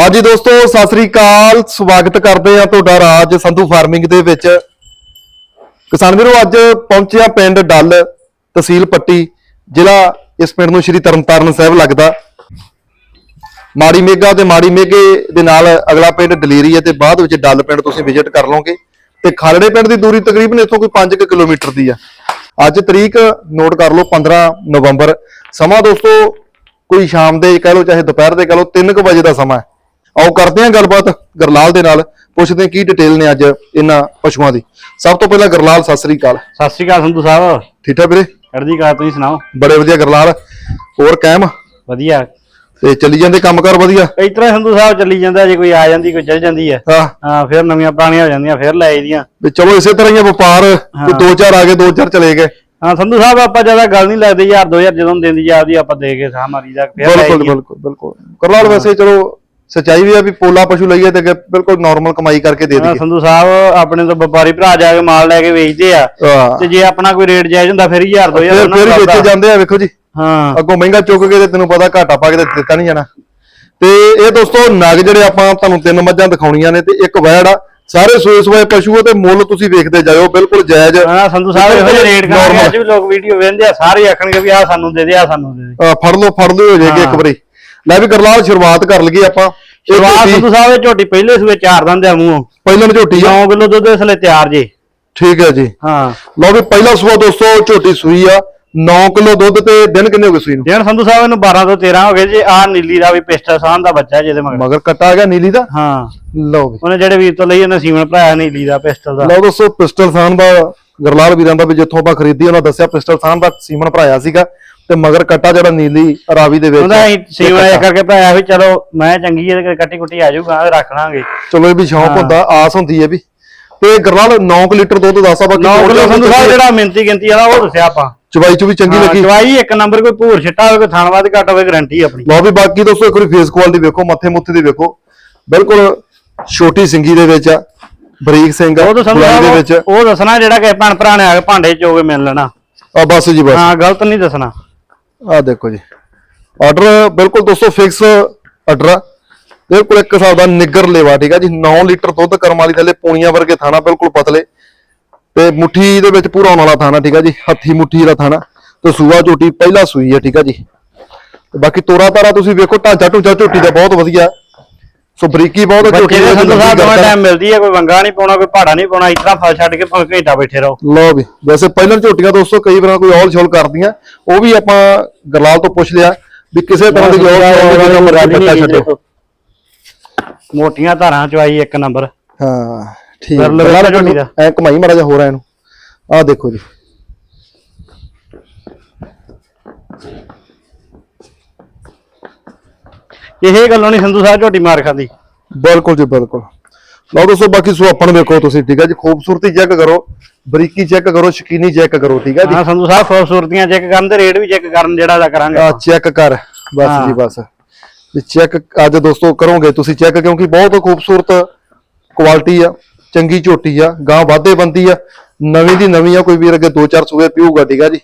ਹਾਂਜੀ ਦੋਸਤੋ, ਸਤਿ ਸ੍ਰੀ ਅਕਾਲ। ਸਵਾਗਤ ਕਰਦੇ ਆ ਤੁਹਾਡਾ ਰਾਜ ਸੰਧੂ ਫਾਰਮਿੰਗ ਦੇ ਵਿੱਚ। ਕਿਸਾਨ ਵੀਰੋ, ਅੱਜ ਪਹੁੰਚਿਆ ਪਿੰਡ ਡੱਲ ਤਹਿਸੀਲ ਪੱਟੀ, ਜ਼ਿਲ੍ਹਾ ਇਸ ਪਿੰਡ ਨੂੰ ਸ਼੍ਰੀ ਤਰਨਤਾਰਨ ਸਾਹਿਬ ਲੱਗਦਾ। ਮਾੜੀ ਮੇਗਾ ਤੇ ਮਾੜੀ ਮੇਗੇ ਦੇ ਨਾਲ ਅਗਲਾ ਪਿੰਡ ਡਲੇਰੀ ਹੈ ਤੇ ਬਾਅਦ ਵਿੱਚ ਡੱਲ ਪਿੰਡ ਤੁਸੀਂ ਵਿਜ਼ਿਟ ਕਰ ਲਓਗੇ। ਤੇ ਖਾਲੜੇ ਪਿੰਡ ਦੀ ਦੂਰੀ ਤਕਰੀਬਨ ਇੱਥੋਂ ਕੋਈ 5 ਕਿਲੋਮੀਟਰ ਦੀ ਆ। ਅੱਜ ਤਰੀਕ ਨੋਟ ਕਰ ਲਓ 15 ਨਵੰਬਰ। ਸਮਾਂ ਦੋਸਤੋ, ਕੋਈ ਸ਼ਾਮ ਦੇ ਕਹਿ ਲਓ, ਚਾਹੇ ਦੁਪਹਿਰ ਦੇ ਕਹਿ ਲਓ 3:00 ਵਜੇ ਦਾ ਸਮਾਂ ਹੈ। ਆਓ ਕਰਦੇ ਹਾਂ ਗੱਲਬਾਤ ਗਰਲਾਲ ਦੇ ਨਾਲ ਪੁੱਛਦੇ ਹਾਂ ਕੀ ਡਿਟੇਲ ਨੇ ਅੱਜ ਇਹਨਾਂ ਪਸ਼ੂਆਂ ਦੀ। ਸਭ ਤੋਂ ਪਹਿਲਾਂ ਗਰਲਾਲ ਸਤਿ ਸ੍ਰੀ ਅਕਾਲ। ਸਤਿ ਸ਼੍ਰੀ ਅਕਾਲ ਸੰਧੂ ਸਾਹਿਬ। ਠੀਕ ਠਾਕ ਵੀਰੇ? ਚੜ੍ਹਦੀ ਕਲਾ ਤੁਸੀਂ ਸੁਣਾਓ? ਬੜੇ ਵਧੀਆ ਗਰਲਾਲ ਹੋਰ ਕਾਇਮ? ਵਧੀਆ। ਤੇ ਚੱਲੀ ਜਾਂਦੇ ਕੰਮਕਾਰ ਵਧੀਆ? ਇਸ ਤਰ੍ਹਾਂ ਸੰਧੂ ਸਾਹਿਬ ਚੱਲੀ ਜਾਂਦਾ ਜੇ ਕੋਈ ਆ ਜਾਂਦੀ ਕੋਈ ਚੱਲ ਜਾਂਦੀ ਹੈ। ਹਾਂ। ਹਾਂ ਫਿਰ ਨਵੀਆਂ ਪੁਰਾਣੀਆਂ ਹੋ ਜਾਂਦੀਆਂ ਫਿਰ ਲੈ ਆਈਦੀਆਂ। ਵੀ ਚਲੋ ਇਸੇ ਤਰ੍ਹਾਂ ਹੀ ਆ ਵਪਾਰ ਕੋਈ ਦੋ ਚਾਰ ਆ ਗਏ ਦੋ ਚਾਰ ਚਲੇ ਗਏ। ਹਾਂ ਸੰਧੂ ਸਾਹਿਬ ਆਪਾਂ ਜ਼ਿਆਦਾ ਗੱਲ ਨਹੀਂ ਲੱਗਦੀ ਯਾਰ 2000 ਜਦੋਂ ਦਿੰਦੀ ਜਾਂਦੀ ਆਪਾਂ ਦੇ ਕੇ ਸਾਹ ਮਾਰੀ ਦਾ ਫਿਰ ਲੈ ਬਿਲਕੁਲ ਆਈਦੀਆਂ। ਬਿਲਕੁਲ ਬਿਲਕੁਲ। ਗਰਲਾਲ ਵੈਸੇ ਚਲੋ ਸਚਾਈ ਵੀ ਆ ਵੀ ਪੋਲਾ ਪਸ਼ੂ ਲਈਏ ਤੇ ਬਿਲਕੁਲ ਨਾਰਮਲ ਕਮਾਈ ਕਰਕੇ ਦੇ ਦਈਏ। ਸੰਧੂ ਸਾਹਿਬ ਆਪਣੇ ਤੋਂ ਵਪਾਰੀ ਭਰਾ ਜਾ ਕੇ ਮਾਲ ਲੈ ਕੇ ਵੇਚਦੇ ਆ। ਤੇ ਜੇ ਆਪਣਾ ਕੋਈ ਰੇਟ ਜਾਇਜ਼ ਹੁੰਦਾ ਫਿਰ 1000 2000 ਫਿਰ ਉਹਨਾਂ ਫਿਰ ਵੇਚੇ। ਜਾਂਦੇ ਆ ਵੇਖੋ ਜੀ। ਹਾਂ। ਅੱਗੋਂ ਮਹਿੰਗਾ ਚੁੱਕ ਕੇ ਤੇ ਤੈਨੂੰ ਪਤਾ ਘਾਟਾ ਪਾ ਕੇ ਤੇ ਦਿੱਤਾ ਨਹੀਂ ਜਾਣਾ। ਤੇ ਇਹ ਦੋਸਤੋ ਨਗ ਜਿਹੜੇ ਆਪਾਂ ਤੁਹਾਨੂੰ ਤਿੰਨ ਮੱਝਾਂ ਦਿਖਾਉਣੀਆਂ ਨੇ ਤੇ ਇੱਕ ਵੈੜ ਆ। ਸਾਰੇ ਸੂਏ ਸੂਏ ਪਸ਼ੂ ਤੇ ਮੁੱਲ ਤੁਸੀਂ ਵੇਖਦੇ ਜਾਇਓ ਬਿਲਕੁਲ ਜਾਇਜ਼। ਹਾਂ ਸੰਧੂ ਸਾਹਿਬ ਇਹੋ ਜਿਹੇ ਰੇਟ Normal। ਅੱਜ ਵੀ ਲੋਕ ਵੀਡੀਓ ਵੇਖਦੇ ਆ ਸਾਰੇ ਆਖਣਗੇ ਵੀ ਆ ਸਾਨੂੰ ਦੇ ਦੇ ਆ ਸਾਨੂੰ ਦੇ ਦੇ। ਫੜ ਲਓ ਫੜ ਲਓ ਹੋ। ਜਾਏਗੀ ਇੱਕ। ਵਾਰੀ। ਲੈ ਵੀ ਕਰਲਾਲ ਸ਼ੁਰੂਆਤ ਕਰ ਲਈਏ ਆਪਾਂ। ਇਹ ਸ਼ੁਰੂਆਤ ਝੋਟੀ ਸੰਧੂ ਸਾਹਿਬ ਇਹ ਝੋਟੀ ਪਹਿਲੇ ਸੂਏ ਚਾਰ ਦੰਦ ਆ ਮੂੰਹੋਂ। ਪਹਿਲਣ ਝੋਟੀ ਆ। 9 ਕਿਲੋ ਦੁੱਧ ਇਸ ਲਈ ਤਿਆਰ ਜੇ। ਠੀਕ ਹੈ ਜੀ। ਹਾਂ। ਲਓ ਵੀ ਪਹਿਲਾ ਸੂਆ ਦੋਸਤੋ ਝੋਟੀ ਸੂਈ ਆ। 9 ਕਿਲੋ ਦੁੱਧ ਤੇ ਦਿਨ ਕਿੰਨੇ ਹੋ ਗਏ ਸੂਈ ਨੂੰ? ਦਿਨ ਸੰਧੂ ਸਾਹਿਬ ਇਹਨੂੰ 12 ਤੋਂ 13 ਹੋ ਗਏ ਜੇ। ਆ ਨੀਲੀ ਦਾ ਵੀ ਪਿਸਟਲ ਸਾਹ ਦਾ ਬੱਚਾ ਜਿਹਦੇ ਮਗਰ। ਮਗਰ ਕੱਟਾ ਆ ਗਿਆ ਨੀਲੀ ਦਾ? ਹਾਂ। ਲਓ ਵੀ। ਉਹਨੇ ਜਿਹੜੇ ਵੀਰ ਤੋਂ ਲਈ ਉਹਨੇ ਸੀਮਨ ਭਰਾਇਆ ਨੀਲੀ ਦਾ ਪਿਸਟਲ ਦਾ। ਲਓ ਦੋਸਤੋ ਪਿਸਟਲ ਸਾਨ ਦਾ ਗਰਲਾਲ ਵੀਰਾਂ ਦਾ ਵੀ ਜਿੱਥੋਂ ਆਪਾਂ ਖਰੀਦੀ ਉਹਨਾਂ ਦੱਸਿਆ ਪਿਸਟਲ ਸਾਨ ਦਾ ਸੀਮਨ ਭਰਾਇਆ ਸੀਗਾ। ਤੇ ਮਗਰ ਕੱਟਾ ਜਿਹੜਾ ਨੀਲੀ ਰਾਵੀ ਦੇ ਵਿੱਚ ਉਹਦਾ ਸੀਮਨ ਇਹ ਇਹ ਕਰਕੇ ਭਰਾਇਆ ਵੀ ਚਲੋ ਮੈਂ ਚੰਗੀ ਇਹਦੇ ਕੱਟੀ ਕੁੱਟੀ ਆ ਜਾਊਗਾ ਰੱਖ ਲਾਂਗੇ। ਚਲੋ ਇਹ ਵੀ ਸ਼ੌਂਕ ਹੁੰਦਾ ਆਸ ਹੁੰਦੀ ਹੈ ਵੀ। ਤੇ ਗਰਲਾਲ 9 ਲੀਟਰ ਦੁੱਧ ਦੱਸਾ ਬਾਕੀ 9 ਕਿਲੋ ਸੰਧੂ ਸਾਹਿਬ ਜਿਹੜਾ ਮਿੰਤੀ ਗਿਣਤੀ ਵਾਲਾ ਉਹ ਦੱਸਿਆ ਆਪਾਂ। ਚਵਾਈ ਚ ਵੀ ਚੰਗੀ ਲੱਗੀ? ਦਵਾਈ ਇੱਕ ਨੰਬਰ ਕੋਈ ਭੂਰ ਛਿੱਟਾ ਹੋਵੇ ਕੋਈ ਥਾਣਵਾਦ ਘੱਟ ਹੋਵੇ ਗਾਰੰਟੀ ਆਪਣੀ। ਲਓ ਵੀ ਬਾਕੀ ਦੋਸਤੋ ਇੱਕ ਵਾਰੀ ਫੇਸ ਕੁਆਲਿਟੀ ਵੇਖੋ ਮੱਥੇ ਮੁੱਥੇ ਦੀ ਵੇਖੋ। ਬਿਲਕੁਲ ਛੋਟੀ ਸਿੰਗੀ ਦੇ ਵਿੱਚ ਆ ਬਰੀਕ ਸਿੰਘ ਉਹ ਤਾਂ ਦੇ ਵਿੱਚ। ਉਹ ਦੱਸਣਾ ਜਿਹੜਾ ਕਿ ਭੈਣ ਭਰਾ ਨੇ ਆ ਕੇ ਭਾਂਡੇ ਚੋਗੇ ਮਿਲ ਲੈਣਾ। ਆ ਬਸ ਜੀ ਬਸ। ਹਾਂ ਗਲਤ ਨਹੀਂ ਦੱਸਣਾ। ਆ ਦੇਖੋ ਜੀ। ਆਰਡਰ ਬਿਲਕੁਲ ਦੋਸਤੋ ਫਿਕਸ ਆਰਡਰ ਆ। ਬਿਲਕੁਲ ਇੱਕ ਹਿਸਾਬ ਦਾ ਨਿੱਗਰ ਲੇਵਾ, ਠੀਕ ਆ ਜੀ। 9 ਲੀਟਰ ਦੁੱਧ ਕਰਮ ਵਾਲੀ ਥੱਲੇ ਪੂਣੀਆਂ ਵਰਗੇ ਥਾਣਾ ਬਿਲਕੁਲ ਪਤਲੇ। ਤੇ ਮੁੱਠੀ ਦੇ ਵਿੱਚ ਪੂਰਾ ਆਉਣ ਵਾਲਾ ਥਾਣਾ, ਠੀਕ ਆ ਜੀ। ਹੱਥੀ ਮੁੱਠੀ ਦਾ ਥਾਣਾ। ਤੇ ਸੂਆ ਝੋਟੀ ਪਹਿਲਾ ਸੂਈ ਆ, ਠੀਕ ਆ ਜੀ। ਬਾਕੀ ਤੋਰਾ ਤਾਰਾ ਤੁਸੀਂ ਵੇਖੋ, ਢਾਂਚਾ ਢੂਚਾ ਝੋਟੀ ਦਾ ਬਹੁਤ ਵਧੀਆ। ਸੋ ਬਰੀਕੀ ਬਹੁਤ ਆ ਝੋਟੀ ਬੱਚੇ ਦੇ ਦੀ ਸੰਧੂ ਸਾਹਿਬ ਦੋਵੇਂ। ਟਾਈਮ ਮਿਲਦੀ ਹੈ ਕੋਈ ਵੰਗਾ ਨਹੀਂ ਪਾਉਣਾ ਕੋਈ ਪਹਾੜਾ ਨਹੀਂ ਪਾਉਣਾ ਇਤਨਾ ਫਲ ਛੱਡ ਕੇ ਭਾਵੇਂ ਘੰਟਾ ਬੈਠੇ ਰਹੋ। ਲਓ ਵੀ ਵੈਸੇ ਪਹਿਲਾਂ ਝੋਟੀਆਂ ਦੋਸਤੋ ਕਈ ਵਾਰ ਕੋਈ ਔਲ ਛੋਲ ਕਰਦੀਆਂ ਉਹ ਵੀ ਆਪਾਂ ਗਰਲਾਲ ਤੋਂ ਪੁੱਛ ਲਿਆ ਵੀ ਕਿਸੇ ਤਰ੍ਹਾਂ ਦੀ ਗੱਲ ਹੀ ਕੱਟਾ ਨਹੀਂ ਛੱਡੋ। ਮੋਟੀਆਂ ਧਾਰਾਂ ਚਵਾਈ ਇੱਕ ਨੰਬਰ। ਹਾਂ ਠੀਕ। ਐ ਕਮਾਈ ਮਾੜਾ ਜਿਹਾ ਹੋਰ ਆ ਇਹਨੂੰ ਆਹ ਦੇਖੋ ਜੀ। ਇਹ ਗੱਲੋਂ ਨਹੀਂ ਸੰਧੂ ਸਾਹਿਬ ਝੋਟੀ ਮਾਰ ਖਾਂਦੀ। ਬਿਲਕੁਲ ਜੀ ਬਿਲਕੁਲ। ਲਓ ਦੋਸਤੋ ਬਾਕੀ ਸੁਆਪਣ ਵੇਖੋ ਤੁਸੀਂ ਠੀਕ ਹੈ ਜੀ? ਖੂਬਸੂਰਤੀ ਚੈੱਕ ਕਰੋ ਬਰੀਕੀ ਚੈੱਕ ਕਰੋ ਸ਼ਕੀਨੀ ਚੈੱਕ ਕਰੋ ਠੀਕ ਹੈ ਜੀ? ਹਾਂ ਸੰਧੂ ਸਾਹਿਬ ਖੂਬਸੂਰਤੀਆਂ ਚੈੱਕ ਕਰਨ ਤੇ ਰੇਟ ਵੀ ਚੈੱਕ ਕਰਨ ਜਿਹੜਾ ਦਾ ਕਰਾਂਗੇ। ਆ ਚੈੱਕ ਕਰ ਬਸ। ਜੀ ਬਸ। ਵੀ ਚੈੱਕ ਅੱਜ ਦੋਸਤੋ ਕਰੋਗੇ ਤੁਸੀਂ ਚੈੱਕ ਕਿਉਂਕਿ ਬਹੁਤ ਖੂਬਸੂਰਤ ਕੁਆਲਿਟੀ ਆ ਚੰਗੀ ਝੋਟੀ ਆ ਗਾਂ ਵਾਧੇ ਬੰਦੀ ਆ ਨਵੀਂ ਦੀ ਨਵੀਂ ਆ ਕੋਈ ਵੀਰ ਅੱਗੇ ਦੋ ਚਾਰ ਸੂਏ ਪੀਊਗਾ ਠੀਕ ਆ ਜੀ?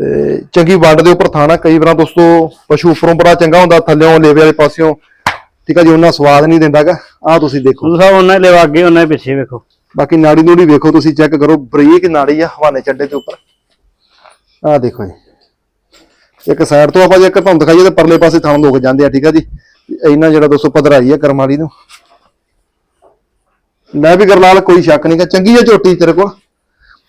ਤੇ ਚੰਗੀ ਵੰਡ ਦੇ ਉੱਪਰ ਥਾਣਾ ਕਈ ਵਾਰਾਂ ਦੋਸਤੋ ਪਸ਼ੂ ਉੱਪਰੋਂ ਬੜਾ ਚੰਗਾ ਹੁੰਦਾ ਥੱਲਿਓਂ ਲੇਵੇ ਵਾਲੇ ਪਾਸਿਓਂ। ਠੀਕ ਆ ਜੀ ਉਹਨਾਂ ਸਵਾਦ ਨਹੀਂ ਦਿੰਦਾਗਾ ਆ ਤੁਸੀਂ ਦੇਖੋ। ਸਾਹਿਬ ਉਹਨਾਂ ਹੀ ਲੈਵਾ ਅੱਗੇ ਉਹਨਾਂ ਹੀ ਪਿੱਛੇ ਵੇਖੋ। ਬਾਕੀ ਨਾੜੀ ਨੂੜੀ ਵੇਖੋ ਤੁਸੀਂ ਚੈੱਕ ਕਰੋ ਬਰੀਕ ਨਾੜੀ ਆ ਹਵਾਨੇ ਚੱਡੇ ਦੇ ਉੱਪਰ। ਆਹ ਦੇਖੋ ਜੀ। ਇੱਕ ਸਾਈਡ ਤੋਂ ਆਪਾਂ ਜੇ ਇੱਕ ਤੁਹਾਨੂੰ ਦਿਖਾਈਏ ਤੇ ਪਰਲੇ ਪਾਸੇ ਥਾਂ ਲੋਕ ਜਾਂਦੇ ਆ ਠੀਕ ਆ ਜੀ। ਇਹਨਾਂ ਜਿਹੜਾ ਦੋਸਤੋ ਪਧਰਾਈ ਆ ਕਰਮ ਵਾਲੀ ਨੂੰ। ਮੈਂ ਵੀ ਗਰਲਾਲ ਕੋਈ ਸ਼ੱਕ ਨਹੀਂਗਾ ਚੰਗੀ ਆ ਝੋਟੀ ਤੇਰੇ ਕੋਲ।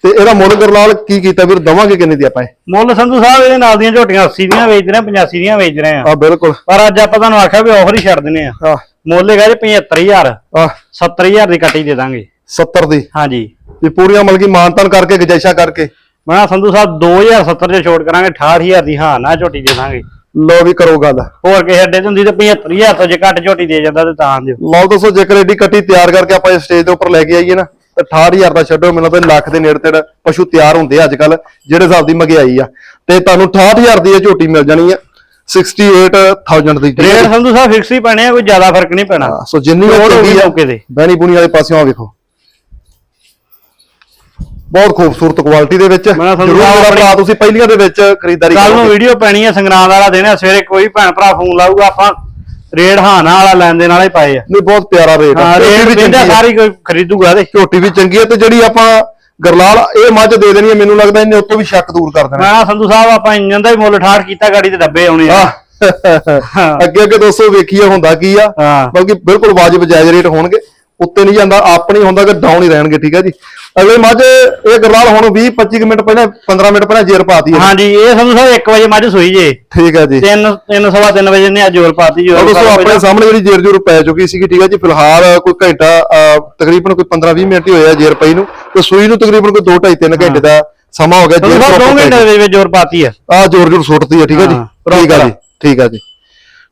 ਤੇ ਇਹਦਾ ਮੁੱਲ ਗਰਲਾਲ ਕੀ ਕੀਤਾ ਵੀਰ? ਦਵਾਂਗੇ ਕਿੰਨੇ ਦੀ ਆਪਾਂ ਇਹ? ਮੁੱਲ ਸੰਧੂ ਸਾਹਿਬ ਇਹਦੇ ਨਾਲ ਦੀਆਂ ਝੋਟੀਆਂ 80 ਦੀਆਂ ਵੇਚ ਰਹੇ ਆ 85 ਦੀਆਂ ਵੇਚ ਰਹੇ ਆ। ਆ ਬਿਲਕੁਲ। ਪਰ ਅੱਜ ਆਪਾਂ ਤੁਹਾਨੂੰ ਆਖਿਆ ਵੀ ਆਫਰ ਹੀ ਛੱਡ ਦਿੰਨੇ ਆ। ਆ। ਮੁੱਲ ਹੈਗਾ ਜੀ 75000 ਆ। 70000 ਦੀ ਕੱਟੀ ਦੇ ਦਾਂਗੇ। 70 ਦੀ? ਹਾਂਜੀ। ਵੀ ਪੂਰੀਆਂ ਮਤਲਬ ਕਿ ਮਾਨਤਨ ਕਰਕੇ ਗਜਾਇਸ਼ਾ ਕਰਕੇ। ਮੈਂ ਸੰਧੂ ਸਾਹਿਬ 2070 ਚ ਛੋਟ ਕਰਾਂਗੇ 68000 ਦੀ ਹਾਂ ਨਾ ਝੋਟੀ ਦੇ ਦਾਂਗੇ। ਲੋ ਵੀ ਕਰੋ ਗੱਲ। ਹੋਰ ਕਿਸੇ ਅੱਡੇ ਤੇ ਹੁੰਦੀ ਤੇ 75000 ਤੋਂ ਜੇ ਘੱਟ ਝੋਟੀ ਦੇ ਜਾਂਦਾ ਤੇ ਤਾਂ ਦਿਓ ਲਓ ਦੱਸੋ ਜੇਕਰ ਏਡੀ ਕੱਟੀ ਤਿਆਰ ਕਰਕੇ ਆਪਾਂ ਇਸ ਸਟੇਜ ਦੇ ਉੱਪਰ ਲੈ ਕੇ ਆਈਏ ਨਾ ਤੇ 68000 ਦਾ ਛੱਡੋ ਮੈਨੂੰ ਤਾਂ ਲੱਖ ਦੇ ਨੇੜੇ ਤੇੜ ਪਸ਼ੂ ਤਿਆਰ ਹੁੰਦੇ ਆ ਅੱਜ ਕੱਲ ਜਿਹੜੇ ਹਿਸਾਬ ਦੀ ਮਹਿੰਗਾਈ ਆ। ਤੇ ਤੁਹਾਨੂੰ 68000 ਦੀ ਇਹ ਝੋਟੀ ਮਿਲ ਜਾਣੀ ਆ 68000 ਦੀ। ਰੇਟ ਸੰਧੂ ਸਾਹਿਬ ਫਿਕਸ ਹੀ ਪੈਣੇ ਆ ਕੋਈ ਜ਼ਿਆਦਾ ਫ਼ਰਕ ਨਹੀਂ ਪੈਣਾ। ਸੋ ਜਿੰਨੀ ਹੋਊਗੀ ਚੰਗੀ ਆ। ਬਹਿਣੀ ਬੁਣੀ ਵਾਲੇ ਪਾਸਿਓਂ ਆ ਵੇਖੋ। ਬਹੁਤ ਖੂਬਸੂਰਤ ਕੁਆਲਿਟੀ ਦੇ ਵਿੱਚ। ਜ਼ਰੂਰ ਭਰਾ ਤੁਸੀਂ ਪਹਿਲੀਆਂ ਦੇ ਵਿੱਚ ਖਰੀਦਦਾਰੀ ਕੱਲ ਨੂੰ। ਵੀਡੀਓ ਪੈਣੀ ਆ ਸੰਗਰਾਂਦ ਵਾਲਾ ਦਿਨ ਆ ਸਵੇਰੇ ਕੋਈ ਭੈਣ ਭਰਾ ਫੋਨ ਲਾਊਗਾ ਆਪਾਂ। ਰੇਡ ਹਾਨਾ ਵਾਲਾ ਲੈਣ ਦੇਣ ਵਾਲੇ ਪਾਏ ਆ। ਨਹੀਂ ਬਹੁਤ ਪਿਆਰਾ ਰੇਟ ਹਾਂ ਝੋਟੀ ਰੇਡ ਵੀ ਚੰਗੀ ਆ। ਸਾਰੀ ਕੋਈ ਖਰੀਦੂਗਾ ਤੇ। ਝੋਟੀ ਵੀ ਚੰਗੀ ਹੈ ਤੇ ਜਿਹੜੀ ਆਪਾਂ ਗਰਲਾਲ ਇਹ ਮੱਝ ਦੇ ਦੇਣੀ ਹੈ ਮੈਨੂੰ ਲੱਗਦਾ ਇਹਨੇ ਉਤੋਂ ਵੀ ਸ਼ੱਕ ਦੂਰ ਕਰ ਦੇਣਾ। ਮੈਂ ਸੰਧੂ ਸਾਹਿਬ ਆਪਾਂ ਇੰਜਨ ਦਾ ਹੀ ਮੁੱਲ ਠਾੜ ਕੀਤਾ ਗਾੜੀ ਦੇ ਡੱਬੇ ਆਉਣੇ ਆ। ਅੱਗੇ ਅੱਗੇ ਦੋਸਤੋ ਵੇਖੀਏ ਹੁੰਦਾ ਕੀ ਆ। ਹਾਂ। ਬਲਕਿ ਬਿਲਕੁਲ ਵਾਜਬ ਜਾਇਜ਼ ਰੇਟ ਹੋਣਗੇ। ਉੱਤੇ ਨਹੀਂ ਜਾਂਦਾ ਆਪ ਨਹੀਂ ਹੁੰਦਾ ਕਿ ਡਾਊਨ ਹੀ ਰਹਿਣਗੇ ਠੀਕ ਹੈ ਜੀ? ਅਗਲੇ ਮੱਝ ਇਹ ਗਰਲਾਲ ਹੁਣ 20 25 ਮਿੰਟ ਪਹਿਲਾਂ 15 ਮਿੰਟ ਪਹਿਲਾਂ ਜੇਰ ਪਾਤੀ ਹੈ ਹਾਂਜੀ ਇਹ ਸੰਧੂ ਸਾਹਿਬ 1 ਵਜੇ ਮੱਝ ਸੋਈ ਜੇ। ਠੀਕ ਹੈ ਜੀ। ਤਿੰਨ ਤਿੰਨ ਸਵਾ ਤਿੰਨ ਵਜੇ ਨੇ ਜੋਰ ਪਾਤੀ ਜੋਰ ਦੋਸਤੋ ਆਪਣੇ ਸਾਹਮਣੇ ਜਿਹੜੀ ਜੇਰ ਜੂਰ ਪੈ ਚੁੱਕੀ ਸੀਗੀ ਠੀਕ ਹੈ ਜੀ ਫਿਲਹਾਲ ਕੋਈ ਘੰਟਾ ਤਕਰੀਬਨ ਕੋਈ 15 20 ਮਿੰਟ ਹੀ ਹੋਏ ਆ ਜੇਰ ਪਈ ਨੂੰ। ਤੇ ਸੂਈ ਨੂੰ ਤਕਰੀਬਨ ਕੋਈ 2 2.5 3 ਘੰਟੇ ਦਾ ਸਮਾਂ ਹੋ ਗਿਆ ਸੰਧੂ ਸਾਹਿਬ 2 proper ਪੈ ਘੰਟੇ ਦੇ ਵਿੱਚ ਜੋਰ ਪਾਤੀ ਆ ਆ ਜੋਰ ਜੋਰ ਸੁੱਟਦੀ ਹੈ ਠੀਕ ਹੈ ਜੀ ਹਾਂ, ਠੀਕ proper ਜੀ ਠੀਕ ਆ ਜੀ।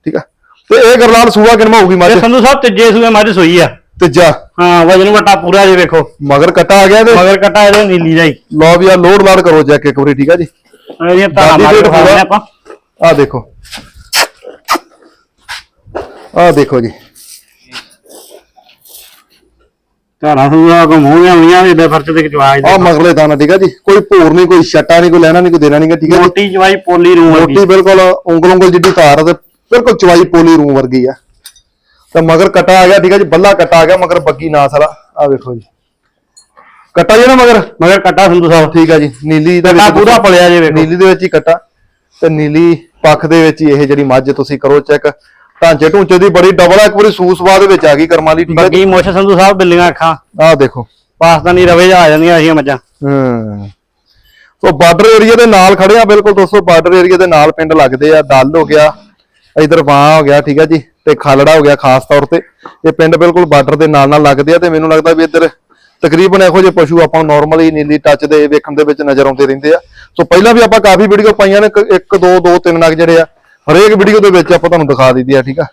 ਠੀਕ ਆ ਤੇ ਇਹ ਗਰਲਾਲ ਸੂਆ ਕਿਨਮਾ ਹੋਊਗੀ ਮੱਝ? ਸੰਧੂ ਸਾਹਿਬ ਤੀਜੇ ਸੂਏ ਮੱਝ ਸੋਈ ਆ। ਤੀਜਾ। ਹਾਂ ਵਜਨ ਵਟਾ ਪੂਰਾ ਜੇ ਵੇਖੋ। ਮਗਰ ਕੱਟਾ ਆ ਗਿਆ ਤੇ ਮਗਰ ਕਟਾ ਇਹਦੇ ਨੀਲੀ ਦਾ ਹੀ। ਲਓ ਵੀ ਆ ਲੋਡ ਲਾਡ ਕਰੋ ਚੈੱਕ ਇੱਕ ਵਾਰੀ ਠੀਕ ਆ ਜੀ? ਇਹਦੀਆਂ ਤਾਰਾਂ ਦਾਦੀ ਮਾਰ ਕੇ ਪੂਰਾ। ਖਾਣੇ ਆਪਾਂ। ਆ ਦੇਖੋ। ਆ ਦੇਖੋ ਜੀ। ਤਾਰਾਂ ਸੰਧੂ ਸਾਹਿਬ ਕੋ ਮੂੰਹ ਆਉਣੀਆਂ ਇਹਦੇ ਫਰਚ ਦੇ ਚਵਾਜ ਆ ਮਗਰਲੇ ਦਾਣਾ ਠੀਕ ਆ ਜੀ? ਕੋਈ ਭੂਰ ਨਹੀਂ ਕੋਈ ਛੱਟਾ ਨਹੀਂ ਕੋਈ ਲੈਣਾ ਨਹੀਂ ਕੋਈ ਦੇਣਾ ਨਹੀਂ ਠੀਕ ਆ ਜੀ? ਮੋਟੀ ਚਵਾਈ ਪੋਲੀ ਰੂ ਵਰਗੀ। ਮੋਟੀ ਬਿਲਕੁਲ ਉਂਗਲ ਉਂਗਲ ਜਿੱਡੀ ਤਾਰ ਆ ਤੇ ਬਿਲਕੁਲ ਚਵਾਈ ਪੋਲੀ ਰੂਮ ਵਰਗੀ ਆ। ਤਾਂ ਮਗਰ ਕੱਟਾ ਆ ਗਿਆ ਠੀਕ ਆ ਜੀ ਬੱਲਾ ਕੱਟਾ ਆ ਗਿਆ ਮਗਰ ਬੱਗੀ ਨਾ ਸਾਰਾ ਆ ਵੇਖੋ ਜੀ। ਕੱਟਾ ਜੀ ਨਾ ਮਗਰ? ਮਗਰ ਕਟਾ ਸੰਧੂ ਸਾਹਿਬ। ਠੀਕ ਆ ਜੀ ਨੀਲੀ ਦੇ ਕੱਟਾ ਪੂਰਾ ਪਲਿਆ ਜੇ ਵੇਖੋ। ਨੀਲੀ ਦੇ ਵਿੱਚ ਹੀ ਕੱਟਾ ਤੇ ਨੀਲੀ ਪੱਖ ਦੇ ਵਿੱਚ ਹੀ ਇਹ ਜਿਹੜੀ ਮੱਝ ਤੁਸੀਂ ਕਰੋ ਚੈੱਕ। ਢਾਂਚੇ ਢੂੰਚੇ ਦੀ ਬੜੀ ਡਬਲ ਆ ਇੱਕ ਵਾਰੀ ਸੂਸਵਾ ਦੇ ਵਿੱਚ ਆ ਗਈ ਕਰਮਾਂ ਦੀ ਠੀਕ ਬੱਗੀ ਮੁੱਛ ਸੰਧੂ ਸਾਹਿਬ ਬਿੱਲੀਆਂ ਅੱਖਾਂ। ਆਹ ਦੇਖੋ। ਪਾਕਿਸਤਾਨੀ ਰਵੇ ਜਾ ਆ ਜਾਂਦੀਆਂ ਅਸੀਂ ਮੱਝਾਂ। ਹੂੰ। ਸੋ ਬਾਰਡਰ ਏਰੀਆ ਦੇ ਨਾਲ ਖੜੇ ਆ ਬਿਲਕੁਲ ਦੋਸਤੋ ਬਾਰਡਰ ਏਰੀਆ ਦੇ ਨਾਲ ਪਿੰਡ ਲੱਗਦੇ ਆ ਦਲ ਹੋ ਗਿਆ ਇਧਰ ਬਾਹ ਹੋ ਗਿਆ ਠੀਕ ਆ ਜੀ। ਤੇ ਖਾਲੜਾ ਹੋ ਗਿਆ ਖਾਸ ਤੌਰ ਤੇ। ਇਹ ਪਿੰਡ ਬਿਲਕੁਲ ਬਾਰਡਰ ਦੇ ਨਾਲ ਨਾਲ ਲੱਗਦੇ ਆ ਤੇ ਮੈਨੂੰ ਲੱਗਦਾ ਵੀ ਇੱਧਰ ਤਕਰੀਬਨ ਇਹੋ ਜਿਹੇ ਪਸ਼ੂ ਆਪਾਂ ਨੂੰ ਨਾਰਮਲੀ ਨੀਲੀ ਟੱਚ ਦੇ ਵੇਖਣ ਦੇ ਵਿੱਚ ਨਜ਼ਰ ਆਉਂਦੇ ਰਹਿੰਦੇ ਆ। ਸੋ ਪਹਿਲਾਂ ਵੀ ਆਪਾਂ ਕਾਫੀ ਵੀਡੀਓ ਪਾਈਆਂ ਨੇ ਇੱਕ- ਇੱਕ ਦੋ ਦੋ ਤਿੰਨ ਨਗ ਜਿਹੜੇ ਆ ਹਰੇਕ ਵੀਡੀਓ ਦੇ ਵਿੱਚ ਆਪਾਂ ਤੁਹਾਨੂੰ ਦਿਖਾ ਦਿੱਤੀ ਆ ਠੀਕ ਆ?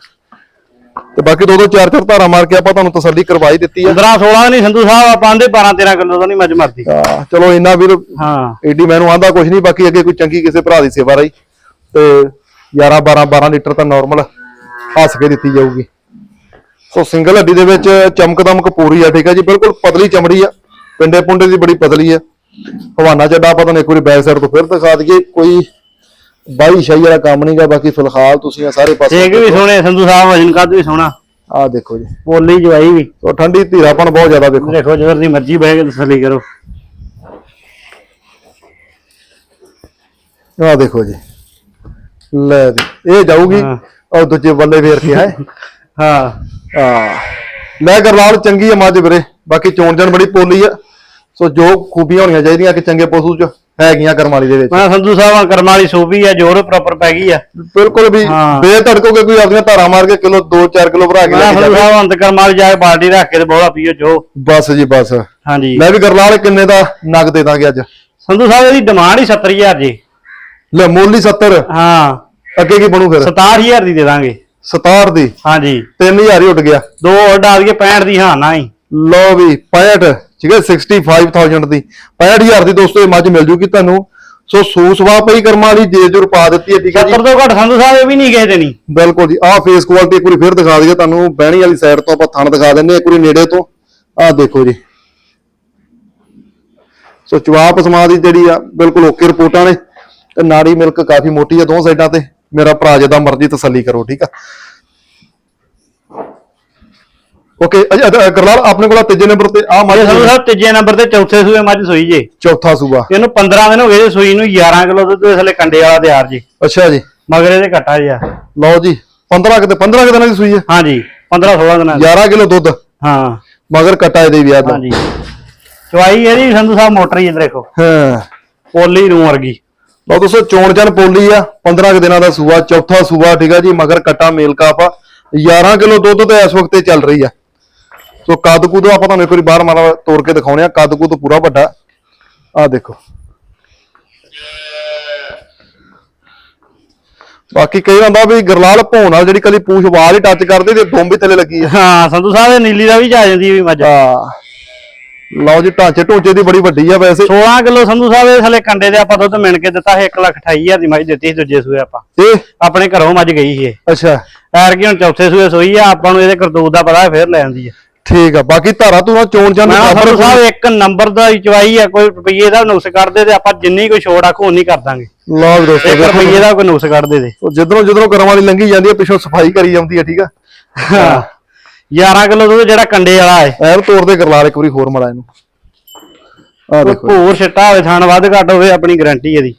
ਤੇ ਬਾਕੀ ਦੋ ਦੋ ਚਾਰ ਚਾਰ ਧਾਰਾ ਮਾਰ ਕੇ ਆਪਾਂ ਤੁਹਾਨੂੰ ਤਸੱਲੀ ਕਰਵਾਈ ਦਿੱਤੀ ਆ। 15 16 ਨਹੀਂ ਸੰਧੂ ਸਾਹਿਬ ਆਪਾਂ ਆਂਦੇ 12 13 ਕਿਲੋ ਤਾਂ ਨਹੀਂ ਮੱਝ ਮਰਦੀ। ਤਾਂ ਚਲੋ ਇੰਨਾ ਵੀਰ ਹਾਂ। ਏਡੀ ਮੈਨੂੰ ਆਂਦਾ ਕੁਝ ਨਹੀਂ ਬਾਕੀ ਅੱਗੇ ਕੋਈ ਚੰਗੀ ਕਿਸੇ ਭਰਾ ਦੀ ਸੇਵਾ ਰਹੀ। ਤੇ 11 12 12 ਲੀਟਰ ਤਾਂ ਨਾਰਮਲ ਹੱਸ ਕੇ ਦਿੱਤੀ ਜਾਊਗੀ। ਸੋ ਸਿੰਗਲ ਹੱਡੀ ਦੇ ਵਿੱਚ ਚਮਕ ਦਮਕ ਪੂਰੀ ਆ ਠੀਕ ਆ ਜੀ? ਬਿਲਕੁਲ ਪਤਲੀ ਚਮੜੀ ਆ। ਪਿੰਡੇ ਪੁੰਡੇ ਦੀ ਬੜੀ ਪਤਲੀ ਆ। ਹਵਾਨਾ ਚੱਡਾ ਆਪਾਂ ਤੁਹਾਨੂੰ ਇੱਕ ਵਾਰੀ ਬੈਕ ਸਾਈਡ ਤੋਂ ਫਿਰ ਦਿਖਾ ਦਈਏ। ਕੋਈ ਬਾਈ ਸ਼ਾਹੀ ਵਾਲਾ ਕੰਮ ਨਹੀਂਗਾ ਬਾਕੀ ਫਿਲਹਾਲ ਤੁਸੀਂ ਆ ਸਾਰੇ ਪਾਸੇ ਛੇਕ ਵੀ ਸੋਹਣੇ ਸੰਧੂ ਸਾਹਿਬ ਵਜਨ ਕੱਦ ਵੀ ਸੋਹਣਾ। ਆ ਦੇਖੋ ਜੀ। ਪੋਲੀ ਜਵਾਈ ਵੀ। ਸੋ ਠੰਡੀ ਧੀਰਾਪਣ ਬਹੁਤ ਜ਼ਿਆਦਾ ਦੇਖੋ। ਦੇਖੋ ਜਦਰ ਦੀ ਮਰਜ਼ੀ ਬਹਿ ਕੇ ਤਸੱਲੀ ਕਰੋ। ਆ ਦੇਖੋ ਜੀ। ਲੈ ਜੀ। ਇਹ ਜਾਊਗੀ। ਹਾਂ। ਔਰ ਦੂਜੇ ਬੱਲੇ ਫੇਰ ਕੇ ਹੈ। ਹਾਂ ਆ ਲੈ ਗਰਲਾਲ ਚੰਗੀ ਆ ਮੱਝ ਵੀਰੇ। ਬਾਕੀ ਚੋਣ ਜਣ ਬੜੀ ਪੋਲੀ ਆ। ਸੋ ਜੋ ਖੂਬੀਆਂ ਹੋਣੀਆਂ ਚਾਹੀਦੀਆਂ ਕਿ ਚੰਗੇ ਪਸ਼ੂ ਚ ਹੈਗੀਆਂ ਕਰਮਾਲੀ ਦੇ ਵਿੱਚ। ਮੈਂ ਸੰਧੂ ਸਾਹਿਬ ਕਰਮ ਵਾਲੀ ਸੋਭੀ ਆ ਜੋਰ ਪ੍ਰੋਪਰ ਪੈ ਗਈ ਆ। ਬਿਲਕੁਲ ਵੀ ਹਾਂ। ਬੇਧੜਕੋਗੇ ਕੋਈ ਆਪਣੀਆਂ ਧਾਰਾਂ ਮਾਰ ਕੇ ਕਿਲੋ 2-4 ਕਿਲੋ ਭਰਾ ਕੇ ਮੈਂ ਲੈ ਕੇ ਸੰਧੂ ਜਾਵੇ। ਸਾਹਿਬ ਅੰਤ ਕਰਮ ਵਾਲੀ ਜਾ ਕੇ ਬਾਲਟੀ ਰੱਖ ਕੇ ਤੇ ਬੋਲਾ ਪੀਓ ਜੋ। ਬਸ ਜੀ ਬਸ। ਹਾਂਜੀ। ਲੈ ਵੀ ਗਰਲਾਲ ਕਿੰਨੇ ਦਾ ਨਗ ਦੇ ਦਾਂਗੇ ਅੱਜ। ਸੰਧੂ ਸਾਹਿਬ ਇਹਦੀ ਡਿਮਾਂਡ ਹੀ 70000 ਜੀ। ਲੈ ਮੁੱਲ ਹੀ 70 ਹਾਂ। ਅੱਗੇ ਕੀ ਬਣੂ ਫਿਰ? 67000 ਦੀ ਦੇ ਦਾਂਗੇ। 67 ਦੀ? ਹਾਂਜੀ। 3000 ਹੀ ਉੱਡ ਗਿਆ। ਦੋ ਆਰਡਰ ਆ ਗਏ 65 ਦੀ ਹਾਂ ਨਾ ਹੀ। ਲਓ ਵੀ 65 ਠੀਕ ਹੈ 65000 ਦੀ। 65000 ਦੀ ਦੋਸਤੋ ਇਹ ਮੱਝ ਮਿਲ ਜੂਗੀ ਤੁਹਾਨੂੰ। ਸੋ ਸੂਸਵਾ ਪਈ ਕਰਮਾਂ ਵਾਲੀ ਜੇ ਜੁਰ ਪਾ ਦਿੱਤੀ ਹੈ ਠੀਕ ਹੈ ਜੀ। 70 ਤੋਂ ਘੱਟ ਸੰਧੂ ਸਾਹਿਬ ਇਹ ਵੀ ਨਹੀਂ ਕਿਸੇ ਦੇਣੀ ਬਿਲਕੁਲ ਜੀ। ਆਹ ਫੇਸ ਕੁਆਲਿਟੀ ਇੱਕ ਵਾਰੀ ਫਿਰ ਦਿਖਾ ਦਈਏ ਤੁਹਾਨੂੰ। ਬਹਿਣੀ ਵਾਲੀ ਸਾਈਡ ਤੋਂ ਆਪਾਂ ਥਣ ਦਿਖਾ ਹਾਂ ਇੱਕ ਵਾਰੀ ਨੇੜੇ ਤੋਂ। ਆਹ ਦੇਖੋ ਜੀ। ਸੋ ਚਵਾਪ ਸਮਾ ਦੀ ਜਿਹੜੀ ਆ ਬਿਲਕੁਲ ਓਕੇ ਰਿਪੋਰਟਾਂ ਨੇ। ਤੇ ਨਾੜੀ ਮਿਲਕ ਕਾਫੀ ਮੋਟੀ ਆ ਦੋ ਸਾਈਡਾਂ ਤੇ। ਮੇਰਾ ਭਰਾ ਜਿੱਦਾਂ ਮਰਜ਼ੀ ਤਸੱਲੀ ਕਰੋ ਠੀਕ ਆ? ਓਕੇ ਅਜਾ ਗਰਲਾਲ ਆਪਣੇ ਕੋਲ ਤੀਜੇ ਨੰਬਰ ਤੇ ਆ ਮੱਝ ਸੰਧੂ ਸਾਹਿਬ ਤੀਜੇ ਨੰਬਰ ਤੇ ਚੌਥੇ ਸੂਏ ਮੱਝ ਸੋਈ ਜੇ। ਚੌਥਾ ਸੂਬਾ ਇਹਨੂੰ 15 ਦਿਨ ਹੋ ਗਏ ਜੇ ਸੂਈ ਨੂੰ 11 ਕਿਲੋ ਦੁੱਧ ਇਸ ਵੇਲੇ ਕੰਡੇ ਵਾਲਾ ਤਿਆਰ ਜੀ। ਅੱਛਾ ਜੀ। ਮਗਰ ਇਹਦੇ ਘਟਾ ਜਿਆ ਲਓ ਜੀ 15 ਕਿਤੇ 15 ਕਿ ਦਿਨਾਂ ਦੀ ਸੂਈ ਹੈ? ਹਾਂਜੀ 15 16 ਦਿਨਾਂ ਦੀ। 11 ਕਿਲੋ ਦੁੱਧ। ਹਾਂ। ਮਗਰ ਕਟਾ ਇਹਦੇ ਵਿਆਹ ਦਾ ਹਾਂਜੀ ਚਵਾਈ ਇਹਦੀ ਸੰਧੂ ਸਾਹਿਬ ਮੋਟਰ ਹੀ ਦੇਖੋ। ਹਾਂ। ਪੋਲੀ ਨੂੰ ਵਰਗੀ। ਲਓ ਦੋਸਤੋ ਚੋਣ ਜਨ ਪੋਲੀ ਆ। 15 ਕੁ ਦਿਨਾਂ ਦਾ ਸੂਆ ਚੌਥਾ ਸੂਆ ਠੀਕ ਆ ਜੀ ਮਗਰ ਕਟਾ ਮੇਲ ਕਾਪ ਆ। 11 ਕਿਲੋ ਦੁੱਧ ਤੇ ਇਸ ਵਕਤ ਤੇ ਚੱਲ ਰਹੀ ਆ। ਸੋ ਕੱਦ ਕੁਦ ਆਪਾਂ ਤੁਹਾਨੂੰ ਇੱਕ ਵਾਰੀ ਬਾਹਰ ਮਾਰਾ ਤੋੜ ਕੇ ਦਿਖਾਉਣੇ ਆ। ਕੱਦ ਕੁਦ ਪੂਰਾ ਵੱਡਾ। ਆ ਦੇਖੋ। ਬਾਕੀ ਕਈ ਹੁੰਦਾ ਵੀ ਗਰਲਾਲ ਭੌਣ ਨਾਲ ਜਿਹੜੀ ਕਲੀ ਪੂਛ ਵਾਲ ਹੀ ਟੱਚ ਕਰਦੇ ਤੇ ਦੁੰਬ ਵੀ ਥੱਲੇ ਲੱਗੀ ਆ। ਹਾਂ ਸੰਧੂ ਸਾਹਿਬ ਇਹ ਨੀਲੀ ਦਾ ਵੀ ਜਾ ਜਾਂਦੀ ਵੀ ਮੱਝ। ਆ ਲਓ ਜੀ ਢਾਂਚੇ ਢੂੰਚੇ ਦੀ ਬੜੀ ਵੱਡੀ ਆ ਵੈਸੇ। 16 ਕਿਲੋ ਸੰਧੂ ਸਾਹਿਬ ਇਹ ਥਲੇ ਕੰਡੇ ਦੇ ਆਪਾਂ ਦੁੱਧ ਮਿਣ ਕੇ ਦਿੱਤਾ ਸੀ 1 ਲੱਖ 28000 ਦੀ ਮੱਝ ਦਿੱਤੀ ਸੀ ਦੂਜੇ ਸੂਏ ਆਪਾਂ। ਇਹ ਆਪਣੇ ਘਰੋਂ ਮੱਝ ਗਈ ਸੀ ਇਹ। ਅੱਛਾ। ਐਰ ਕੀ ਹੁਣ ਚੌਥੇ ਸੂਏ ਸੋਈ ਆ ਆਪਾਂ ਨੂੰ ਇਹਦੇ ਕਰਤੂਤ ਦਾ ਪਤਾ ਫੇਰ ਲੈ ਆਂਦੀ ਆ। ਠੀਕ ਆ ਬਾਕੀ ਧਾਰਾ ਤੂੰ ਚੋਣ ਬਰਾਬਰ ਸੰਧੂ ਸਾਹਿਬ ਇੱਕ ਨੰਬਰ ਦਾ ਹੀ ਚਵਾਈ ਆ ਕੋਈ ਰੁਪਈਏ ਦਾ ਨੁਕਸ ਕੱਢਦੇ ਤੇ ਆਪਾਂ ਜਿੰਨੀ ਕੋਈ ਛੋੜ ਆਖੋ ਉਨੀ ਕਰ ਦਾਂਗੇ। ਲਓ ਵੀ ਦੋਸਤੋ ਇੱਕ ਰੁਪਈਏ ਦਾ ਕੋਈ ਨੁਕਸ ਕੱਢਦੇ ਤੇ ਜਿੱਧਰੋਂ ਜਿੱਧਰੋਂ ਕਰਮ ਵਾਲੀ ਲੰਗੀ ਜਾਂਦੀ ਹੈ ਪਿੱਛੋਂ ਸਫ਼ਾਈ ਕਰੀ ਜਾਂਦੀ ਹੈ ਠੀਕ ਆ? 11 ਕਿਲੋ ਦੁੱਧ ਜਿਹੜਾ ਕੰਡੇ ਵਾਲਾ ਹੈ। ਐਰ ਤੋੜ ਦੇ ਕਰਲਾਲ ਇੱਕ ਵਾਰੀ ਹੋਰ ਮੜਾ ਇਹਨੂੰ। ਆ ਕੋਈ ਦੇਖੋ। ਭੂਰ ਛਿੱਟਾ ਹੋਵੇ ਥਣ ਵੱਧ ਘੱਟ ਹੋਵੇ ਆਪਣੀ ਗਾਰੰਟੀ ਇਹਦੀ।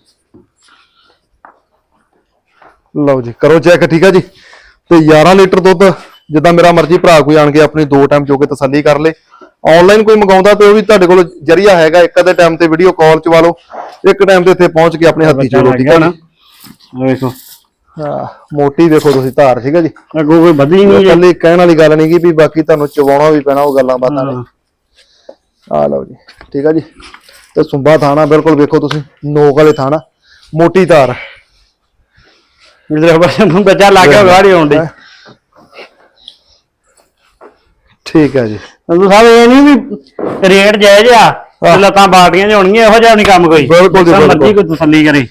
ਲਓ ਜੀ ਕਰੋ ਚੈੱਕ ਠੀਕ ਆ ਜੀ? ਤੇ 11 ਲੀਟਰ ਦੁੱਧ ਜਿੱਦਾਂ ਮੇਰਾ ਮਰਜ਼ੀ ਭਰਾ ਕੋਈ ਆਣ ਕੇ ਆਪਣੀ ਦੋ ਟਾਈਮ ਕੇ ਤਸੱਲੀ ਕਰ ਲੇ। ਆਨਲਾਈਨ ਕੋਈ ਮੰਗਾਉਂਦਾ ਤੇ ਉਹ ਵੀ ਤੁਹਾਡੇ ਕੋਲ ਜਰੀਆ ਹੈਗਾ ਇੱਕ ਅੱਧੇ ਟਾਈਮ ਤੇ ਵੀਡੀਓ ਕਾਲ ਚਵਾ ਲਓ ਇੱਕ ਟਾਈਮ ਤੇ ਇੱਥੇ ਪਹੁੰਚ ਕੇ ਆਪਣੇ ਹੱਥੀ ਚੋਲੋ ਠੀਕ ਆ ਨਾ। ਵੇਖੋ। ਹਾਂ ਮੋਟੀ ਦੇਖੋ ਤੁਸੀਂ ਧਾਰ ਠੀਕ ਆ ਜੀ? ਅੱਗੋਂ ਕੋਈ ਵਧੀ ਨਹੀਂ ਜੇ। ਕਹਿਣ ਵਾਲੀ ਗੱਲ ਨਹੀਂ ਕਿ ਵੀ ਬਾਕੀ ਤੁਹਾਨੂੰ ਚਵਾਉਣਾ ਵੀ ਪੈਣਾ ਉਹ ਗੱਲਾਂ ਬਾਤਾਂ ਨੇ। ਆ ਲਓ ਜੀ ਠੀਕ ਆ ਜੀ? ਤੇ ਸੁੰਬਾ ਥਾਣਾ ਬਿਲਕੁਲ ਵੇਖੋ ਤੁਸੀਂ ਨੋਕ ਵਾਲੇ ਥਾਣਾ ਮੋਟੀ ਧਾਰ। ਮੇਰੇ ਬੱਚਾ ਬੱਚਾ ਲਾ ਕੇ ਗਾੜੀ ਆਉਂਦੀ ਠੀਕ ਹੈ ਜੀ। ਸੰਧੂ ਸਾਹਿਬ ਇਹ ਨਹੀਂ ਵੀ ਰੇਟ ਜਾਇਜ਼ ਆ ਲੱਤਾਂ ਬਾਟੀਆਂ ਹੋਣਗੀਆਂ ਇਹੋ ਜਿਹਾ ਨਹੀਂ ਕੰਮ ਕੋਈ। ਬਿਲਕੁਲ ਜੀ, ਬਿਲਕੁਲ। ਕੋਈ ਤਸੱਲੀ ਕਰੇ।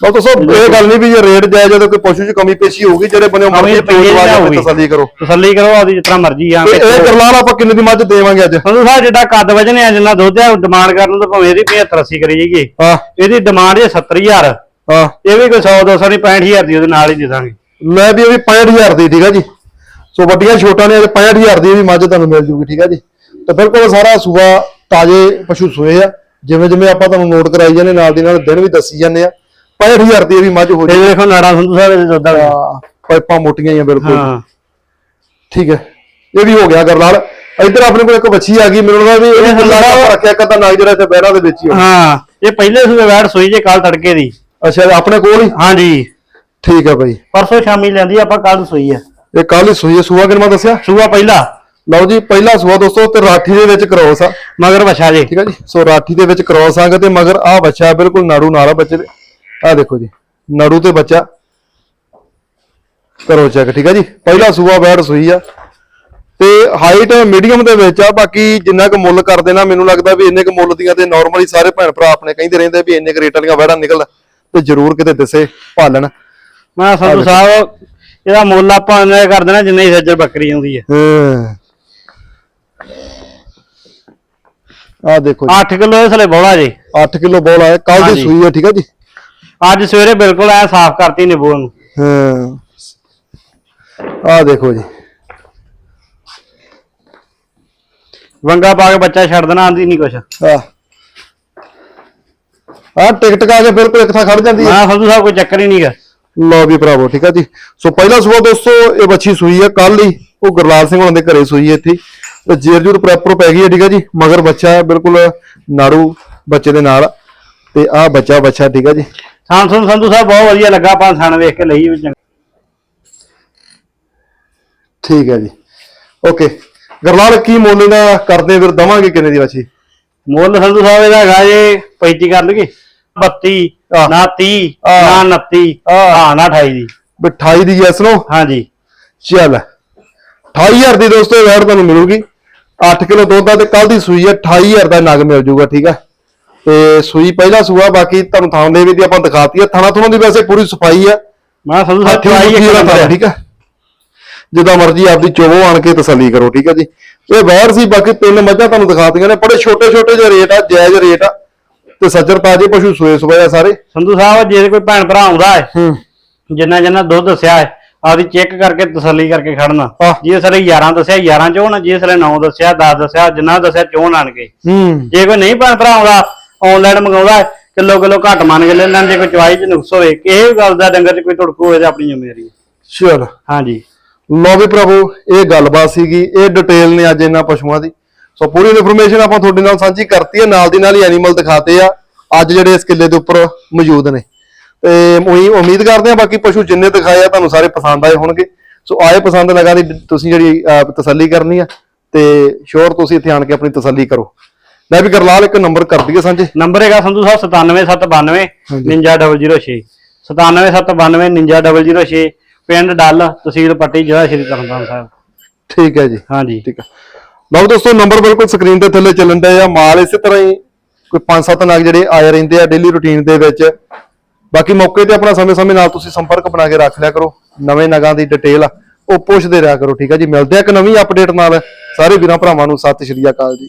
ਬਸ ਦੱਸੋ ਇਹ ਗੱਲ ਨਹੀਂ ਵੀ ਜੇ ਰੇਟ ਜਾਇਜ਼ ਹੈ ਤਾਂ ਕੋਈ ਪਸ਼ੂ 'ਚ ਕਮੀ ਪੇਸ਼ੀ ਹੋਊਗੀ ਜਿਹੜੇ ਪਈ ਹੈ ਪੇਸ਼ ਜਾਂ ਕੇ ਹੋਊਗੀ। ਤਸੱਲੀ ਕਰੋ। ਤਸੱਲੀ ਕਰੋ ਆਪਦੀ ਜਿਸ ਤਰ੍ਹਾਂ ਮਰਜ਼ੀ ਆ ਇਹ ਕਰਲਾਲ ਆਪਾਂ ਕਿੰਨੇ ਦੀ ਮੱਝ ਦੇਵਾਂਗੇ ਅੱਜ? ਸੰਧੂ ਸਾਹਿਬ ਜਿੱਦਾਂ ਕੱਦ ਵਜਨੇ ਆ ਜਿੰਨਾ ਦੁੱਧ ਆ ਡਿਮਾਂਡ ਕਰਨ ਨੂੰ ਤਾਂ ਭਾਵੇਂ ਇਹਦੀ 75 80 ਕਰੀ ਜਾਈਏ। ਹਾਂ। ਇਹਦੀ ਡਿਮਾਂਡ ਜੇ 70000 ਹਾਂ। ਇਹ ਵੀ ਕੋਈ 100 200 ਨਹੀਂ 65000 ਦੀ ਉਹਦੇ ਨਾਲ ਹੀ ਦੇ ਦਾਂਗੇ। ਮੈਂ ਵੀ ਇਹ ਵੀ 65000 ਦੀ ਠੀਕ ਆ ਜੀ? ਸੋ ਵੱਡੀਆਂ ਛੋਟਾਂ ਨੇ 65000 ਦੀ ਇਹ ਵੀ ਮੱਝ ਤੁਹਾਨੂੰ ਮਿਲ ਜੂਗੀ ਠੀਕ ਆ ਜੀ? ਤੇ ਬਿਲਕੁਲ ਸਾਰਾ ਸੂਆ ਤਾਜ਼ੇ ਪਸ਼ੂ ਸੂਏ ਆ। ਜਿਵੇਂ ਜਿਵੇਂ ਆਪਾਂ ਤੁਹਾਨੂੰ ਨੋਟ ਕਰਾਈ ਜਾਂਦੇ ਨਾਲ ਦੀ ਨਾਲ ਦਿਨ ਵੀ ਦੱਸੀ ਜਾਂਦੇ ਆ। 65000 ਦੀ ਇਹ ਵੀ ਮੱਝ ਹੋ ਤੇ ਜੀ ਵੇਖੋ ਨਾੜਾ ਸੰਧੂ ਸਾਹਿਬ ਦੇ ਦੁੱਧ ਵਾਲੇ। ਪਾਈਪਾਂ ਮੋਟੀਆਂ ਹੀ ਆ ਬਿਲਕੁਲ। ਹਾਂ। ਠੀਕ ਹੈ। ਇਹ ਵੀ ਹੋ ਗਿਆ ਗਰਲਾਲ। ਇੱਧਰ ਆਪਣੇ ਕੋਲ ਇੱਕ ਬੱਚੀ ਆ ਗਈ ਮੈਨੂੰ ਲੱਗਦਾ ਵੀ ਇਹ ਆਪਾਂ ਰੱਖਿਆ ਕਦਾ ਨਾ ਜਿਹੜਾ ਇੱਥੇ ਬਹਿਰਾ ਦੇ ਵਿੱਚ ਹੀ ਹੋਣਾ। ਹਾਂ ਇਹ ਪਹਿਲੇ ਸੂਏ ਵੈੜ ਸੋਈ ਜੇ ਕੱਲ ਤੜਕੇ ਦੀ। ਅੱਛਾ ਇਹ ਆਪਣੇ ਕੋਲ ਹੀ? ਹਾਂਜੀ। ਠੀਕ ਹੈ ਬਾਈ। ਪਰਸੋਂ ਸ਼ਾਮੀ ਲੈਂਦੀ ਆਪਾਂ ਕੱਲ ਸੋਈ ਆ। ਇਹ ਕੱਲ ਹੀ ਸੂਈ ਹੈ, ਸੂਆ ਕਿੰਨਾ ਦੱਸਿਆ? ਸੂਆ ਪਹਿਲਾ। ਲਓ ਜੀ ਪਹਿਲਾ ਸੂਆ ਦੋਸਤੋ ਤੇ ਰਾਠੀ ਦੇ ਵਿੱਚ ਕ੍ਰੋਸ ਆ। ਮਗਰ ਵਛਾ ਜੇ। ਠੀਕ ਆ ਜੀ। ਸੋ ਰਾਠੀ ਦੇ ਵਿੱਚ ਕ੍ਰੋਸ ਆਂਗਾ ਤੇ ਮਗਰ ਆ ਬੱਚਾ ਬਿਲਕੁਲ ਨਾੜੂ ਨਾਲ ਆ ਬੱਚੇ ਦੇ। ਆ ਦੇਖੋ ਜੀ ਨਾੜੂ ਤੇ ਬੱਚਾ। ਕਰੋ ਚੈੱਕ ਠੀਕ ਆ ਜੀ? ਪਹਿਲਾ ਸੂਆ ਬੈਡ ਸੂਈ ਆ। ਤੇ ਹਾਈਟ ਮੀਡੀਅਮ ਦੇ ਵਿੱਚ ਆ ਬਾਕੀ ਜਿੰਨਾ ਕੁ ਮੁੱਲ ਕਰਦੇ ਨਾ ਮੈਨੂੰ ਲੱਗਦਾ ਵੀ ਇੰਨੇ ਕੁ ਮੁੱਲ ਦੀਆਂ ਤੇ ਨਾਰਮਲੀ ਸਾਰੇ ਭੈਣ ਭਰਾ ਆਪਣੇ ਕਹਿੰਦੇ ਰਹਿੰਦੇ ਵੀ ਇੰਨੇ ਕੁ ਰੇਟ ਵਾਲੀਆਂ ਵੈੜਾਂ ਨਿਕਲ ਤੇ ਜ਼ਰੂਰ ਕਿਤੇ ਦਿਸੇ ਭਾਲਣ ਮੈਂ ਸੰਧੂ ਸਾਹਿਬ ਇਹਦਾ ਮੁੱਲ ਆਪਾਂ ਇੰਨਾ ਕਰ ਦੇਣਾ ਜਿੰਨੇ ਹੀ ਸੱਜਰ ਬੱਕਰੀ ਆਉਂਦੀ ਹੈ। ਆ ਦੇਖੋ ਜੀ। 8 ਕਿਲੋ ਇਸ ਲਈ ਬੋਲਾ ਜੇ। 8 ਕਿਲੋ ਬੋਲ ਆਇਆ ਕੱਲ ਦੀ। ਸੂਈ ਆ ਠੀਕ ਆ ਜੀ। ਅੱਜ ਸਵੇਰੇ ਬਿਲਕੁਲ ਐ ਸਾਫ਼ ਕਰਤੀ ਨਿਬੂ ਨੂੰ। ਹਾਂ। ਆ ਦੇਖੋ ਜੀ। ਵੰਗਾ ਪਾ ਕੇ ਬੱਚਾ ਛੱਡ ਦੇਣਾ ਆਂਦੀ ਨਹੀਂ ਕੁਛ। ਆ ਆ ਟਿਕਟ ਕਾ ਕੇ ਬਿਲਕੁਲ ਇੱਕ ਥਾਂ ਖੜ ਜਾਂਦੀ ਹੈ। ਮੈਂ ਸੰਧੂ ਸਾਹਿਬ ਕੋਈ ਚੱਕਰ ਹੀ ਨਹੀਂਗਾ ਲਓ ਵੀ ਭਰਾਵੋ ਠੀਕ ਆ ਜੀ। ਸੋ ਪਹਿਲਾ ਸੂਆ ਦੋਸਤੋ ਇਹ ਬੱਚੀ ਸੂਈ ਹੈ ਕੱਲ ਹੀ ਉਹ ਗੁਰਲਾਲ ਸਿੰਘ ਹੋਣਾ ਦੇ ਘਰੇ ਸੂਈ ਹੈ ਇੱਥੇ। ਤੇ ਜੇਰ ਜੂਰ ਪ੍ਰੈਪਰ ਪੈ ਗਈ ਹੈ ਠੀਕ ਆ ਜੀ। ਮਗਰ ਬੱਚਾ ਹੈ ਬਿਲਕੁਲ ਨਾੜੂ ਬੱਚੇ ਦੇ ਨਾਲ। ਤੇ ਆ ਬੱਚਾ ਬੱਚਾ ਠੀਕ ਆ ਜੀ। ਸਾਂਸੂ ਸੰਧੂ ਸਾਹਿਬ ਬਹੁਤ ਵਧੀਆ ਲੱਗਾ ਆਪਾਂ ਸਣ ਵੇਖ ਕੇ ਲਈ ਵੀ ਚੰਗਾ। ਠੀਕ ਹੈ ਜੀ। ਓਕੇ। ਗੁਰਲਾਲ ਕੀ ਮੁੱਲ ਦਾ ਕਰਦੇ ਫਿਰ ਦਵਾਂਗੇ ਕਿੰਨੇ ਦੀ ਬੱਚੀ ਮੁੱਲ ਸੰਧੂ ਸਾਹਿਬ ਇਹਦਾ ਹੈਗਾ ਜੇ 35 ਕਰ ਲਈਏ। 32 ਆਹ। ਨਾ 30 ਆਹ। ਨਾ 29 ਆਹ। ਹਾਂ ਨਾ 28 ਦੀ। 28 ਦੀ ਯੈਸ ਨੋ? ਹਾਂਜੀ। ਚੱਲ। 28000 ਦੀ ਦੋਸਤੋ ਵੈਟ ਤੁਹਾਨੂੰ ਮਿਲੂਗੀ। 8 ਕਿਲੋ ਦੁੱਧ ਦਾ ਤੇ ਕੱਲ ਦੀ ਸੂਈ ਹੈ 28000 ਦਾ ਨਗ ਮਿਲ ਜੂਗਾ ਠੀਕ ਆ? ਤੇ ਸੂਈ ਪਹਿਲਾ ਸੂਆ ਬਾਕੀ ਤੁਹਾਨੂੰ ਥਾਂ ਦੇ ਵੀ ਦੀ ਆਪਾਂ ਦਿਖਾਤੀ ਆ। ਥਾਣਾ ਥੁਣਾ ਦੀ ਵੈਸੇ ਪੂਰੀ ਸਫ਼ਾਈ ਆ। ਮੈਂ ਸਾਹਿਬ ਹੱਥੀ ਚਵਾਈ ਇੱਕ ਨੰਬਰ। ਠੀਕ ਆ? ਜਿੱਦਾਂ ਮਰਜ਼ੀ ਆਪਦੀ ਚੋਵੋ ਆਣ ਕੇ ਤਸੱਲੀ ਕਰੋ ਠੀਕ ਆ ਜੀ? ਇਹ ਵੈਰ ਸੀ ਬਾਕੀ ਤਿੰਨ ਮੱਝਾਂ ਤੁਹਾਨੂੰ ਦਿਖਾਤੀਆਂ ਨੇ। ਬੜੇ ਛੋਟੇ ਛੋਟੇ ਜਿਹੇ ਰੇਟ ਆ ਜਾਇਜ਼ ਰੇਟ ਆ। ਤੇ ਸੱਜਰ ਤਾਜੇ ਪਸ਼ੂ ਸੂਏ ਸੂਏ ਆ ਸਾਰੇ। ਸੰਧੂ ਸਾਹਿਬ ਜੇ ਕੋਈ ਭੈਣ ਭਰਾ ਆਉਂਦਾ ਹੈ ਜਿੰਨਾ ਜਿੰਨਾ ਦੁੱਧ ਦੱਸਿਆ ਹੈ ਆਪਦੀ ਚੈੱਕ ਕਰਕੇ ਤਸੱਲੀ ਕਰਕੇ ਖੜਨਾ। ਜੇ ਸਰੇ 11 ਦੱਸਿਆ 11 ਚੋਂ ਨਾ ਜੇ ਸਰੇ 9 ਦੱਸਿਆ 10 ਦੱਸਿਆ ਜਿੰਨਾ ਦੱਸਿਆ ਚੋਂ ਆਣ ਕੇ। ਹੂੰ। ਜੇ ਕੋਈ ਨਹੀਂ ਭੈਣ ਭਰਾ ਆਉਂਦਾ ਆਨਲਾਈਨ ਮੰਗਾਉਂਦਾ ਹੈ, ਕਿਲੋ ਕਿਲੋ ਘੱਟ ਮੰਨ ਕੇ ਲੈ ਲੈਣ ਜੇ ਕੋਈ ਚਵਾਈ ਚ ਨੁਕਸ ਹੋਵੇ ਕਿਸੇ ਗੱਲ ਦਾ ਡੰਗਰ ਚ ਕੋਈ ਧੜਕੂ ਹੋਵੇ ਤਾਂ ਆਪਣੀ ਜ਼ਿੰਮੇਵਾਰੀ ਹੈ। ਚਲ ਹਾਂਜੀ। ਲੋ ਵੀ ਪ੍ਰਭੂ ਇਹ ਗੱਲਬਾਤ ਸੀਗੀ ਇਹ ਡਿਟੇਲ ਨੇ ਅੱਜ ਇਹਨਾਂ ਪਸ਼ੂਆਂ ਦੀ। ਸੋ ਪੂਰੀ ਇਨਫੋਰਮੇਸ਼ਨ ਆਪਾਂ ਤੁਹਾਡੇ ਨਾਲ ਸਾਂਝੀ ਕਰਤੀ ਹੈ ਨਾਲ ਦੀ ਨਾਲ ਹੀ ਐਨੀਮਲ ਦਿਖਾਤੇ ਆ। ਅੱਜ ਜਿਹੜੇ ਇਸ ਕਿੱਲੇ ਦੇ ਉੱਪਰ ਮੌਜੂਦ ਨੇ। ਤੇ ਉਹੀ ਉਮੀਦ ਕਰਦੇ ਆ ਬਾਕੀ ਪਸ਼ੂ ਜਿੰਨੇ ਦਿਖਾਏ ਆ ਤੁਹਾਨੂੰ ਸਾਰੇ ਪਸੰਦ ਆਏ ਹੋਣਗੇ। ਸੋ ਆਏ ਪਸੰਦ ਲਗਾ ਦੀ ਤੁਸੀਂ ਜਿਹੜੀ ਅਹ, ਤਸੱਲੀ ਕਰਨੀ ਆ ਤੇ ਸ਼ੋਰ ਤੁਸੀਂ ਇੱਥੇ ਆਣ ਕੇ ਆਪਣੀ ਤਸੱਲੀ ਕਰੋ। ਲੈ ਵੀ ਗਰਲਾਲ ਇੱਕ ਨੰਬਰ ਕਰ ਦਈਏ ਸਾਂਝੇ। ਨੰਬਰ ਹੈਗਾ ਸੰਧੂ ਸਾਹਿਬ 97792 99006 97792 99006 ਪਿੰਡ ਡੱਲ ਤਹਿਸੀਲ ਪੱਟੀ ਜ਼ਿਲ੍ਹਾ ਸ਼੍ਰੀ ਤਰਨਤਾਰਨ ਸਾਹਿਬ। ਠੀਕ ਹੈ ਜੀ। ਹਾਂਜੀ। ਠੀਕ ਆ ਲਓ ਦੋਸਤੋ ਨੰਬਰ ਬਿਲਕੁਲ ਸਕਰੀਨ ਦੇ ਥੱਲੇ ਚੱਲਣ ਡਿਆ ਆ। ਮਾਲ ਇਸੇ ਤਰ੍ਹਾਂ ਹੀ ਕੋਈ 5-7 ਨਗ ਜਿਹੜੇ ਆਏ ਰਹਿੰਦੇ ਆ ਡੇਲੀ ਰੁਟੀਨ ਦੇ ਵਿੱਚ। ਬਾਕੀ ਮੌਕੇ ਤੇ ਆਪਣਾ ਸਮੇਂ-ਸਮੇਂ ਨਾਲ ਤੁਸੀਂ ਸੰਪਰਕ ਬਣਾ ਕੇ ਰੱਖ ਲਿਆ ਕਰੋ। ਨਵੇਂ ਨਗਾਂ ਦੀ ਡਿਟੇਲ ਉਹ ਪੁੱਛਦੇ ਰਿਹਾ ਕਰੋ ਠੀਕ ਹੈ ਜੀ। ਮਿਲਦੇ ਆ ਇੱਕ ਨਵੀਂ ਅਪਡੇਟ ਨਾਲ। ਸਾਰੇ ਵੀਰਾਂ ਭਰਾਵਾਂ ਨੂੰ ਸਤਿ ਸ਼੍ਰੀ ਅਕਾਲ ਜੀ।